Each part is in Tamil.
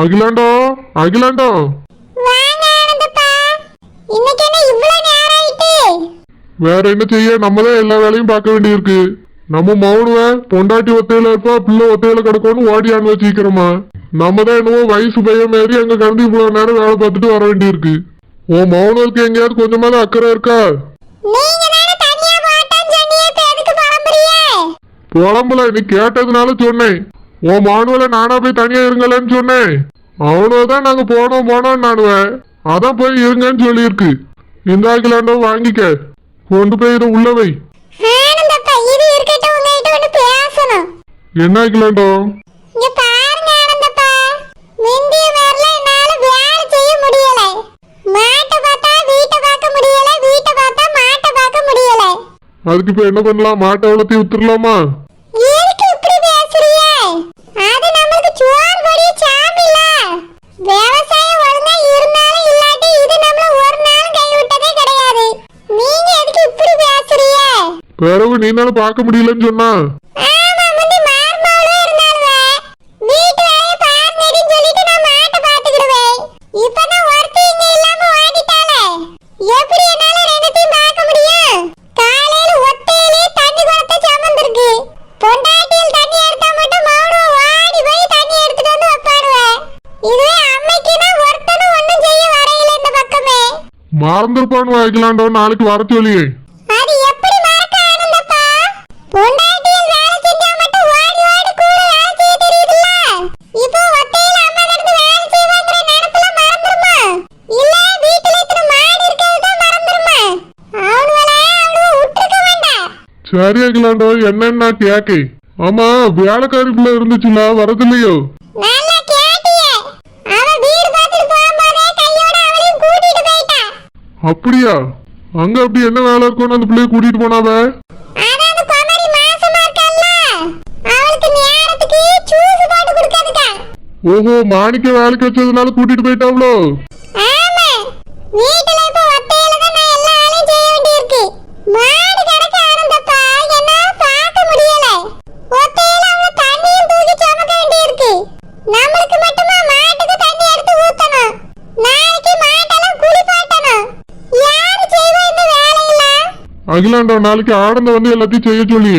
அகிலாண்டோ அகிலாண்டோ. வேற என்ன செய்ய? நம்ம தான் எல்லா வேலையும் பார்க்க வேண்டியிருக்கு. நம்ம மௌனுவ பொண்டாட்டி ஒத்தையில இருப்பா பிள்ளை ஒத்தையில கிடக்கும்னு ஓடியான்னு வச்சுக்கிறோமா நம்ம தான் என்னவோ வயசு பையன் மாதிரி அங்க கடந்து இவ்வளவு நேரம் வேலை பார்த்துட்டு வர வேண்டியிருக்கு. உன் மௌனுக்கு எங்கேயாவது கொஞ்சமாவது அக்கறை இருக்கா? புலம்பல நீ கேட்டதுனால சொன்னேன். ஓ மானுவல நானா போய் தனியா இருங்களேன்னு சொன்னேன். அவனோதான் நாங்க போனோம் போனோம் நானுவேன் அதான் போய் இருங்கன்னு சொல்லியிருக்கு. இந்த ஆக்கிலாண்டோ வாங்கிக்க. கொண்டு போய் இதை உள்ள என்ன ஆக்கிலாண்டோ அதுக்கு இப்ப என்ன பண்ணலாம்? மாட்டை வளர்த்தி வித்துடலாமா என்னால பார்க்க முடியலன்னு சொன்னா? மறந்துருப்பான்னு வாய்க்கலாண்டோ நாளைக்கு வர சொல்லியே சரி அகிலாண்டோ என்னன்னா கேக்கு? ஆமா வேலைக்காரி பிள்ளை இருந்துச்சுல வரதில்லையோ அப்படியா? அங்க அப்படி என்ன வேலை இருக்கும்னு அந்த பிள்ளைய கூட்டிட்டு போனாவ? ஓஹோ மாணிக்க வேலைக்கு வச்சதுனால கூட்டிட்டு போயிட்டாவ்ளோ? அகிலாண்ட நாளைக்கு ஆடந்த வந்து எல்லாத்தையும் செய்ய சொல்லி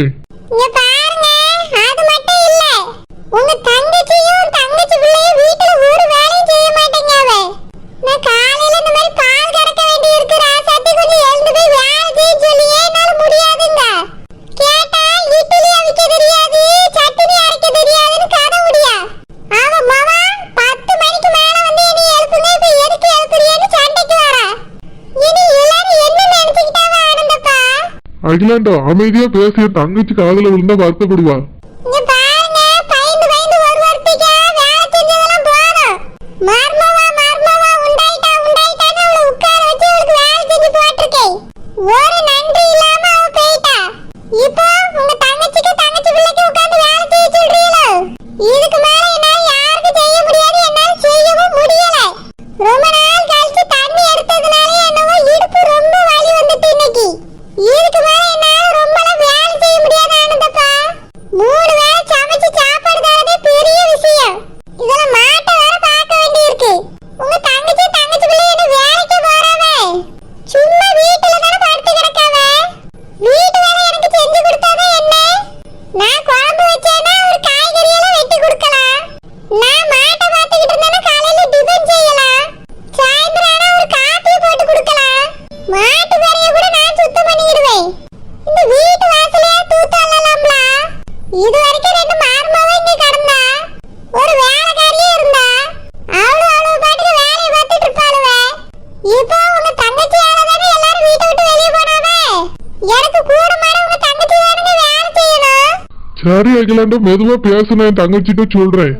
அகிலாண்டா அமைதியா பேசி என் தங்கச்சி காதல விழுந்தா வருத்தப்படுவா சரி அகிலாண்ட மெதுவா பேசுனேன் தங்கச்சிட்ட சொல்றேன்.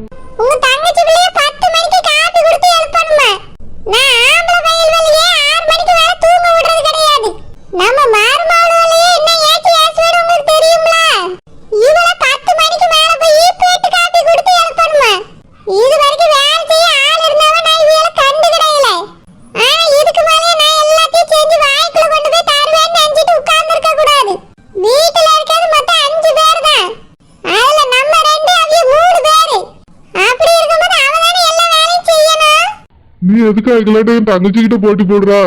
எதுக்கு அகிலாண்ட என் தங்கச்சி கிட்ட போட்டி போடுறா?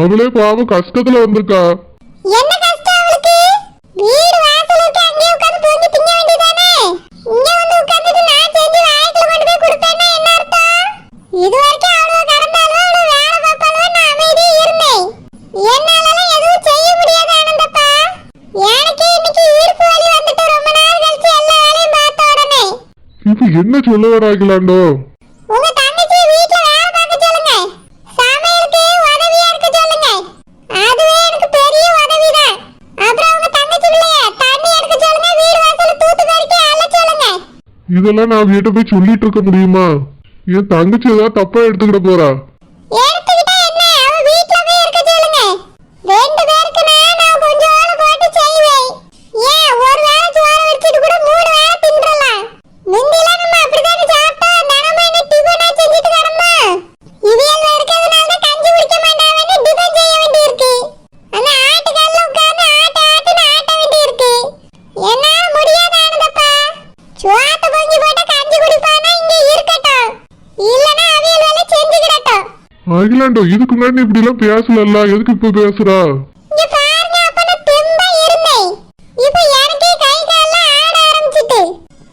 அவளே பாவம் கஷ்டத்துல வந்திருக்கா. என்ன கஷ்டம் அவளுக்கு? வீடு வாசல் இருக்கு அங்கேயே உட்கார்ந்து தூங்கி திங்க வேண்டியதானே இங்க வந்து உட்கார்ந்துட்டு நான் செஞ்சு வாய்க்குள்ள கொண்டு போய் கொடுப்பேன்னா என்ன அர்த்தம்? இது வரைக்கும் அவ்வளவு கடந்தாலும் அவளு வேலை பார்ப்பாலும் நான் அமைதியா இருந்தேன். என்னாலலாம் எதுவும் செய்ய முடியாது ஆனந்தப்பா. எனக்கு இன்னைக்கு ஈர்ப்பு வலி வந்துட்டு ரொம்ப நாள் கழிச்சு எல்லா வேலையும் பார்த்த உடனே. இப்ப என்ன சொல்ல வர அகிலாண்டோ உங்க தங்கச்சி வீட்ல வேலை பார்க்க சொல்லுங்க சமையலுக்கு உதவியா இருக்க சொல்லுங்க அதுவே எனக்கு பெரிய உதவிதான் அப்புறம் உங்க தங்கச்சி பிள்ளைய தண்ணி எடுக்க சொல்லுங்க வீடு வாசல் தூத்து பெருக்கி அள்ள சொல்லுங்க இதெல்லாம் நான் வீட்டை போய் சொல்லிட்டு இருக்க முடியுமா? என் தங்கச்சி ஏதாவது தப்பா எடுத்துக்கிட போறா எடுத்துக்கிட்டா என்ன அவ வீட்ல போய் இருக்க சொல்லுங்க ரெண்டு பேருக்குனா நான் கொஞ்சம் வேலை போட்டு செய்வேன் ஏன் ஒரு வேளை சோறு வச்சுட்டு கூட மூணு வேளை தின்றலாம் முந்திலாம் நம்ம அப்படிதானே சாப்பிட்டோம் தினமும் என்ன டிபனா செஞ்சுட்டு கிடந்தோம் இவியல் இருக்கிறதுனால தான் கஞ்சி குடிக்க மாட்டாங்கன்னு டிபன் செய்ய வேண்டியிருக்கு அந்த ஆட்டுக்கல்ல உட்கார்ந்து ஆட்ட ஆட்டுன்னு ஆட்ட வேண்டியிருக்கு என்னால முடியாத ஆனந்தப்பா சோத்த பொங்கி போட்டு கஞ்சி குடிப்பானா இங்க இருக்கட்டும் இல்லனா அவியல் வேலை செஞ்சுக்கிடட்டும் வேண்டாம் இதுக்கு முன்னாடி இப்படி எல்லாம் பேசலல்ல எதுக்கு இப்ப பேசுறா இங்க பாருங்க அப்ப நான் தெம்பா இருந்தேன் இப்போ எனக்கே கை கால்லாம் ஆட ஆரம்பிச்சிட்டு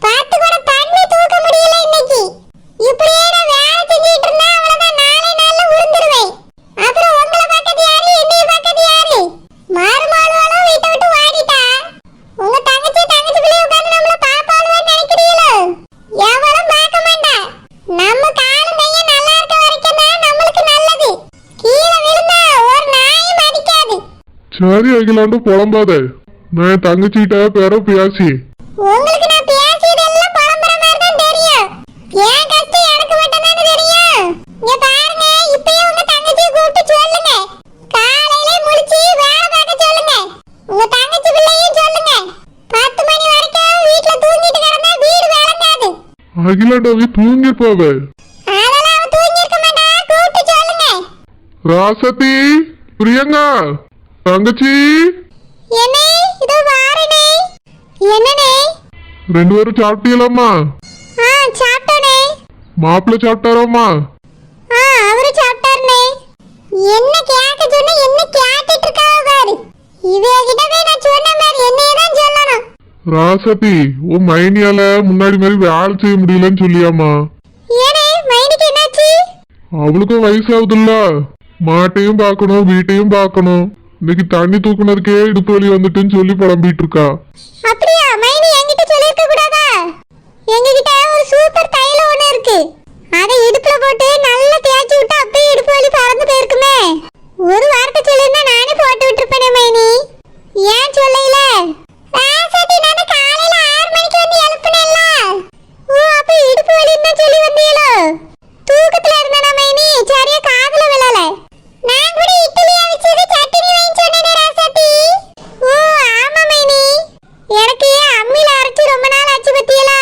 பார்த்து கூட தண்ணி தூக்க முடியல இன்னைக்கு இப்படியே நான் வேலை செஞ்சுட்டு இருந்தா அவ்வளவுதான் நாளை நாள்ல விழுந்துருவேன் அப்புறம் உங்களை பக்கத்து யாரு என்னைய பக்கத்து யாரு மாறுமாளுவாலும் வீட்டை விட்டு வாடிட்டா உங்க தங்கச்சி தங்கச்சி பிள்ளை உட்கார்ந்து நம்மள பாப்பாளுவான்னு நினைக்கிறீங்களோ எவரும் பார்க்க மாட்டா நம்ம காலம் கைய நல்லா இருக்க வரைக்கும் தான் நம்மளுக்கு நல்லது கீழே விழுந்தா ஒரு நாயும் மதிக்காது சரி அகிலாண்டோ புலம்பாத. நான் என் தங்கச்சிகிட்ட பேர பேசி. உங்களுக்கு நான் பேசியதெல்லாம் பரம்பரை மாதிரி தான் தெரியும். என் கஷ்டம் எனக்கு மட்டும் தானே தெரியும். இங்க பாருங்க இப்பயே உங்க தங்கச்சியை கூப்பிட்டு சொல்லுங்க. காலையில முழிச்சு வேலை பார்க்க சொல்லுங்க. உங்க தங்கச்சி பிள்ளையும் சொல்லுங்க. பத்து மணி வரைக்கும் வீட்டுல தூங்கிட்டு கிடந்தா வீடு விளங்காது. அகிலாண்டோவே தூங்கிருப்பாவ அதெல்லாம் அவ தூங்கி இருக்க மாட்டா. கூப்பிட்டு சொல்லுங்க. ராசத்தி பிரியங்கா. தங்கச்சி. ரெண்டு பேரும் சாப்பிட்டீங்களாம்மா? மாப்பிள்ளை சாப்பிட்டாராம்மா? அவரு சாப்பிட்டாருனே. என்ன கேட்க சொன்னா என்ன கேட்டுட்டு இருக்காவ பாரு. இவ கிட்ட போய் நான் சொன்ன மாதிரி என்னைய தான் சொல்லணும். ராசத்தி உன் மைனியால முன்னாடி மாதிரி வேலை செய்ய முடியலன்னு சொல்லியாமா ஏனே மைனிக்கு என்னாச்சு? அவளுக்கும் வயசாகுதுல்ல. மாட்டையும் பார்க்கணும் வீட்டையும் பார்க்கணும். இன்னைக்கு தண்ணி தூக்குனதுக்கே இடுப்பு வலி வந்துட்டுன்னு சொல்லி புலம்பிட்டு இருக்கா அப்படியா? மைனி என்கிட்ட சொல்லிருக்க கூடாதா? எங்ககிட்ட ஒரு சூப்பர் தைலம் ஒண்ணு இருக்கு. அதை இடுப்புல போட்டு நல்லா தேய்ச்சி விட்டு அப்படியே இடுப்பு வலி பறந்து போயிருக்குமே. ஒரு வார்த்தை சொல்லிருந்தா நானே போட்டு விட்டுருப்பேனே மைனி. ஏன் சொல்லல? ராசாத்தி நான் காலையில ஆறு மணிக்கு வந்து எழுப்புனேன்ல ஓ அப்ப இடுப்பு வலின்னு தான் சொல்லி வந்தீங்களோ தூக்கத்துல இருந்தேனா மைனி சரியா காதுல விழல நான் கூட இட்லி அவிச்சது சட்னி வாங்கி சொன்னேனே ராசாத்தி ஓ ஆமா மைனி எனக்கு அம்மில அரைச்சு ரொம்ப நாள் ஆச்சு பத்தியலா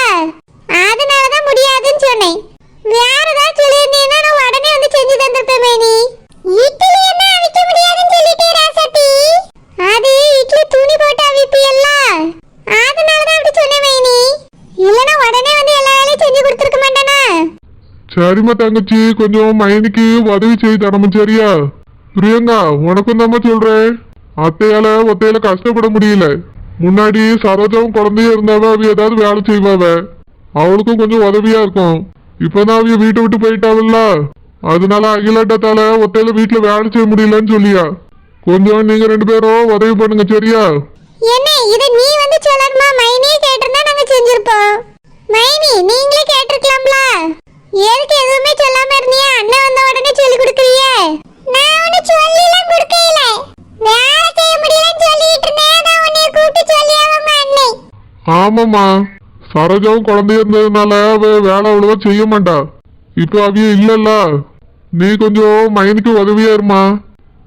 அதனால தான் முடியாதுன்னு சொன்னேன் வேற ஏதாவது சொல்லியிருந்தீங்கன்னா நான் உடனே வந்து செஞ்சு தந்திருப்பேன் மைனி இட்லி என்ன அவிக்க முடியாதுன்னு சொல்லிட்டே ராசாத்தி அது இட்லி துணி போட்டு அவிப்பியல்ல அதனால தான் அப்படி சொன்னேன் மைனி இல்லனா உடனே வந்து எல்லா வேலையும் செஞ்சு கொடுத்துருக்க மாட்டானா சரிம்மா தங்கச்சி கொஞ்சம் மைனிக்கு உதவி செய்து தரமா சரியா? பிரியங்கா உனக்கும் தாம்மா சொல்றேன். அத்தையால ஒத்தையில கஷ்டப்பட முடியல. முன்னாடி சரோஜாவும் குழந்தையும் இருந்தாவே அவ ஏதாவது வேலை செய்வாவ. அவளுக்கும் கொஞ்சம் உதவியா இருக்கும். இப்பதான் அவ வீட்டை விட்டு போயிட்டாவில்ல. அதனால அகிலாட்டத்தால ஒத்தையில வீட்டுல வேலை செய்ய முடியலன்னு சொல்லியா. கொஞ்சம் நீங்க ரெண்டு பேரும் உதவி பண்ணுங்க சரியா? என்ன இது நீ வந்து சொல்லணுமா? மைனியே கேட்டிருந்தா நாங்க செஞ்சிருப்போம். மைனி நீங்களே கேட்டிருக்கலாம்ல. எதுக்கு எதுவுமே சொல்லாம இருந்தியா? அண்ணன் வந்த உடனே சொல்லி கொடுக்குறியே? நான் ஒண்ணு சொல்லிலாம் கொடுக்கல வேலை செய்ய முடியலன்னு சொல்லிட்டு இருந்தேன். நான் உன்னைய கூப்பிட்டு சொல்லியாவங்க அண்ணே ஆமாம்மா. சரோஜாவும் குழந்தைய இருந்ததுனால அவ வேலை அவ்வளவா செய்ய மாட்டா. இப்போ அவிய இல்லல்ல. நீ கொஞ்சம் மைனுக்கு உதவியா இருமா.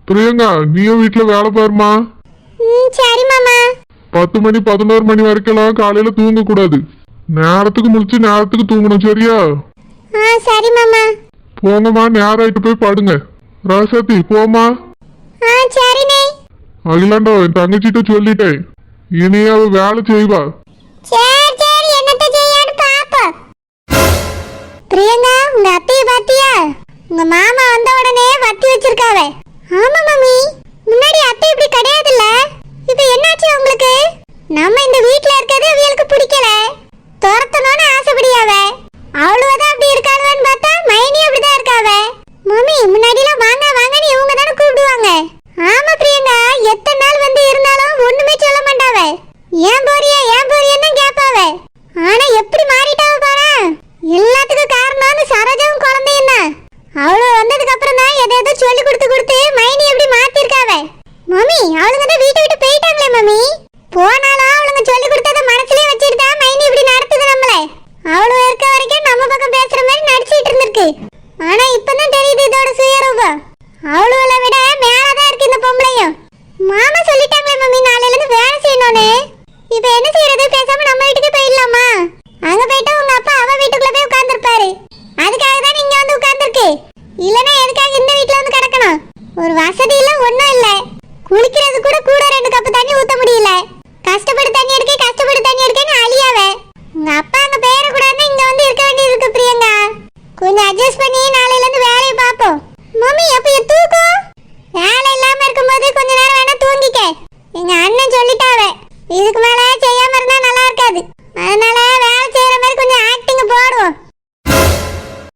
பிரியங்கா நீயும் வீட்டுல வேலை பாருமா. சரி மாமா. பத்து மணி பதினோரு மணி வரைக்கும் காலையில தூங்க கூடாது நேரத்துக்கு முடிச்சு நேரத்துக்கு தூங்கணும் சரியா? ஆ சரி மாமா. போங்கம்மா நேரம் ஆயிட்டு போய் படுங்க. ராசாத்தி போமா ஆ சரிண்ணே அகிலாண்டோ என் தங்கச்சிட்ட சொல்லிட்டேன். இனி அவ வேலை செய்வா. சரி சரி என்னத்த செய்யான்னு பாப்போம் பிரியங்கா உங்க அத்தைய பாத்தியா? உங்க மாமா வந்த உடனே வத்தி வச்சிருக்காவ. ஆமா மம்மி முன்னாடி அத்தை இப்படி கிடையாதுல்ல இப்போ என்னாச்சு உங்களுக்கு நம்ம இந்த வீட்ல இருக்கிறது அவியலுக்கு பிடிக்கல துரத்தணும்னு ஆசைப்படியாவ அவ்வளவுதான் அப்படி இருக்காளுவான்னு பார்த்தா மைனி அப்படிதான் இருக்காவ மம்மி முன்னாடிலாம் வாங்க வாங்கன்னு இவங்க தானே கூப்பிடுவாங்க ஆமா பிரியங்கா எத்தனை நாள் வந்து இருந்தாலும் ஒண்ணுமே சொல்ல மாட்டாவ ஏன் போறியா? ஏன் போறியன்னு கேட்பாவ ஆனா எப்படி மாறிட்டாவ பாரு? எல்லாத்துக்கும் காரணம் அந்த சரோஜாவும் குழந்தையும் தான். அவளு வந்ததுக்கு அப்புறம் தான் எதை எதோ சொல்லி கொடுத்து கொடுத்து மைனி எப்படி மாத்திருக்காவ? மம்மி அவளுங்க தான் வீட்டை விட்டு போயிட்டாங்களே மம்மி. போனாலும் அவளுங்க சொல்லி கொடுத்தத மனசுலயே வச்சிருந்தா மைனி இப்படி நடத்துது நம்மள. அவளும் இருக்க வரைக்கும் நம்ம பக்கம் பேசுற மாதிரி நடிச்சிட்டு இருந்திருக்கு. ஆனா இப்பதான் தெரியுது இதோட சுயரூபம். அவளுகளை விட மேலதான் இருக்கு இந்த பொம்பளையும். மாமா சொல்லிட்டாங்களே மம்மி நாளையில இருந்து வேலை செய்யணும்னு. இப்போ என்ன செய்யறது? பேசாம நம்ம வீட்டுக்கு போயிடலாமா? அங்க போயிட்டா உங்க அப்பா அவ வீட்டுக்குள்ள போய் உட்கார்ந்துருப்பாரு. அதுக்காக தான் இங்க வந்து உட்கார்ந்துருக்கு. இல்லனா எதுக்காக இந்த வீட்ல வந்து கிடக்கணும்? ஒரு வசதி இல்ல ஒண்ணும் இல்ல. குளிக்கிறது கூட கூட ரெண்டு கப்பு தண்ணி ஊத்த முடியல. கஷ்டப்பட்டு தண்ணி எடுக்க கஷ்டப்பட்டு தண்ணி எடுக்கன்னு அழியாவே உங்க அப்பா அங்க பேர கூடாதுன்னு இங்க வந்து இருக்க வேண்டியது இருக்கு பிரியங்கா. கொஞ்சம் அட்ஜஸ்ட் பண்ணி